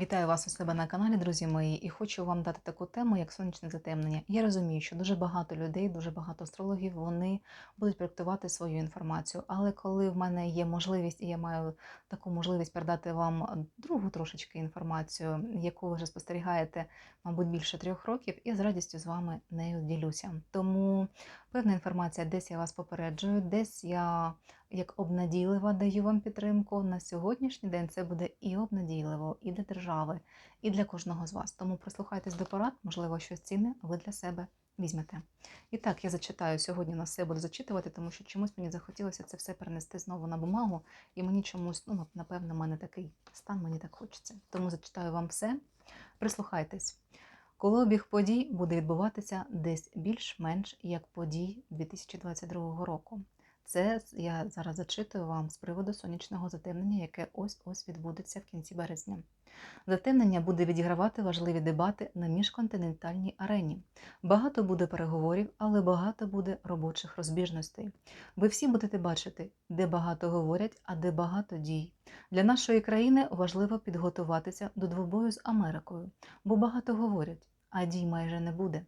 Вітаю вас у себе на каналі, друзі мої, і хочу вам дати таку тему, як сонячне затемнення. Я розумію, що дуже багато людей, дуже багато астрологів, вони будуть проєктувати свою інформацію. Але коли в мене є можливість, і я маю таку можливість передати вам другу трошечки інформацію, яку ви вже спостерігаєте, мабуть, більше трьох років, я з радістю з вами нею ділюся. Тому певна інформація, десь я вас попереджую, десь я як обнадійлива даю вам підтримку. На сьогоднішній день це буде і обнадійливо, і для держави, і для кожного з вас. Тому прислухайтесь до порад, можливо, щось цінне ви для себе візьмете. І так, я зачитаю сьогодні на все буду зачитувати, тому що чомусь мені захотілося це все перенести знову на бумагу, і мені чомусь, ну, напевно, в мене такий стан, мені так хочеться. Тому зачитаю вам все. Прислухайтесь. Коли обіг подій буде відбуватися десь більш-менш як подій 2022 року. Це я зараз зачитую вам з приводу сонячного затемнення, яке ось-ось відбудеться в кінці березня. Затемнення буде відігравати важливі дебати на міжконтинентальній арені. Багато буде переговорів, але багато буде робочих розбіжностей. Ви всі будете бачити, де багато говорять, а де багато дій. Для нашої країни важливо підготуватися до двобою з Америкою, бо багато говорять, а дій майже не буде.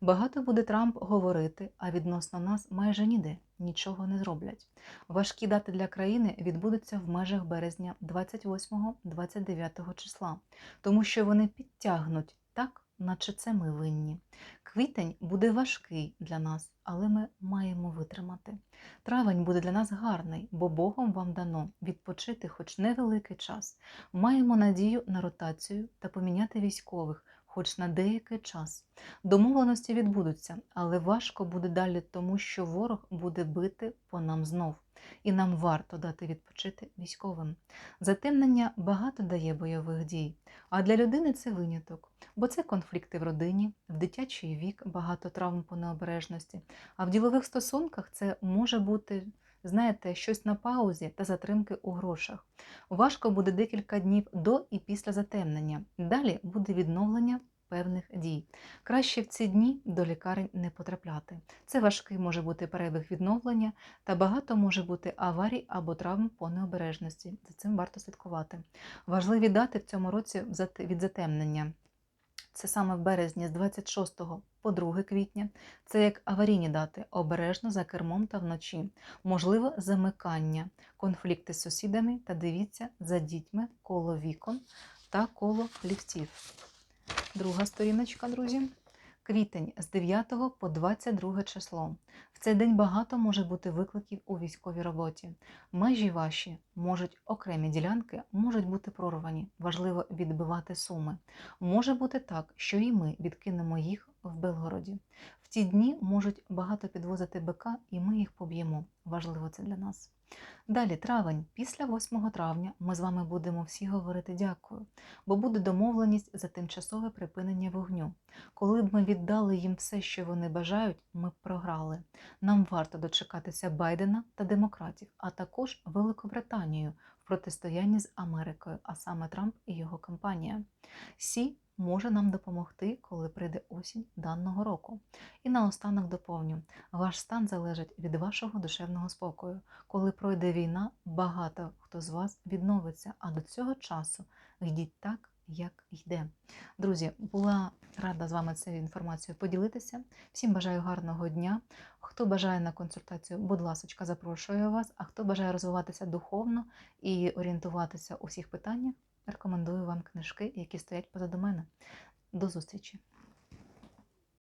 Багато буде Трамп говорити, а відносно нас майже ніде нічого не зроблять. Важкі дати для країни відбудуться в межах березня 28-29 числа, тому що вони підтягнуть так, наче це ми винні. Квітень буде важкий для нас, але ми маємо витримати. Травень буде для нас гарний, бо Богом вам дано відпочити хоч невеликий час. Маємо надію на ротацію та поміняти військових хоч на деякий час. Домовленості відбудуться, але важко буде далі, тому що ворог буде бити по нам знов, і нам варто дати відпочити військовим. Затемнення багато дає бойових дій, а для людини це виняток, бо це конфлікти в родині, в дитячий вік, багато травм по необережності, а в ділових стосунках це може бути знаєте, щось на паузі та затримки у грошах. Важко буде декілька днів до і після затемнення. Далі буде відновлення певних дій. Краще в ці дні до лікарень не потрапляти. Це важкий може бути перебіг відновлення та багато може бути аварій або травм по необережності. За цим варто слідкувати. Важливі дати в цьому році від затемнення. Це саме в березні з 26 по 2 квітня. Це як аварійні дати, обережно за кермом та вночі, Можливо, замикання, конфлікти з сусідами та дивіться за дітьми коло вікон та коло ліфтів. Друга сторіночка, друзі. Квітень з 9 по 22 число. В цей день багато може бути викликів у військовій роботі. Межі ваші можуть окремі ділянки можуть бути прорвані. Важливо відбивати суми. Може бути так, що і ми відкинемо їх в Белгороді. В ті дні можуть багато підвозити БК, і ми їх поб'ємо. Важливо це для нас. Далі травень, після 8 травня, ми з вами будемо всі говорити дякую, бо буде домовленість за тимчасове припинення вогню. Коли б ми віддали їм все, що вони бажають, ми б програли. Нам варто дочекатися Байдена та демократів, а також Великобританію в протистоянні з Америкою, а саме Трамп і його кампанія. Сі може нам допомогти, коли прийде осінь даного року. І наостанок доповню: ваш стан залежить від вашого душевного спокою. Коли пройде війна, багато хто з вас відновиться, а до цього часу йдіть так. Як йде. Друзі, була рада з вами цією інформацією поділитися. Всім бажаю гарного дня. Хто бажає на консультацію, будь ласка, запрошую вас. А хто бажає розвиватися духовно і орієнтуватися у всіх питаннях, Рекомендую вам книжки, які стоять позаду мене. До зустрічі!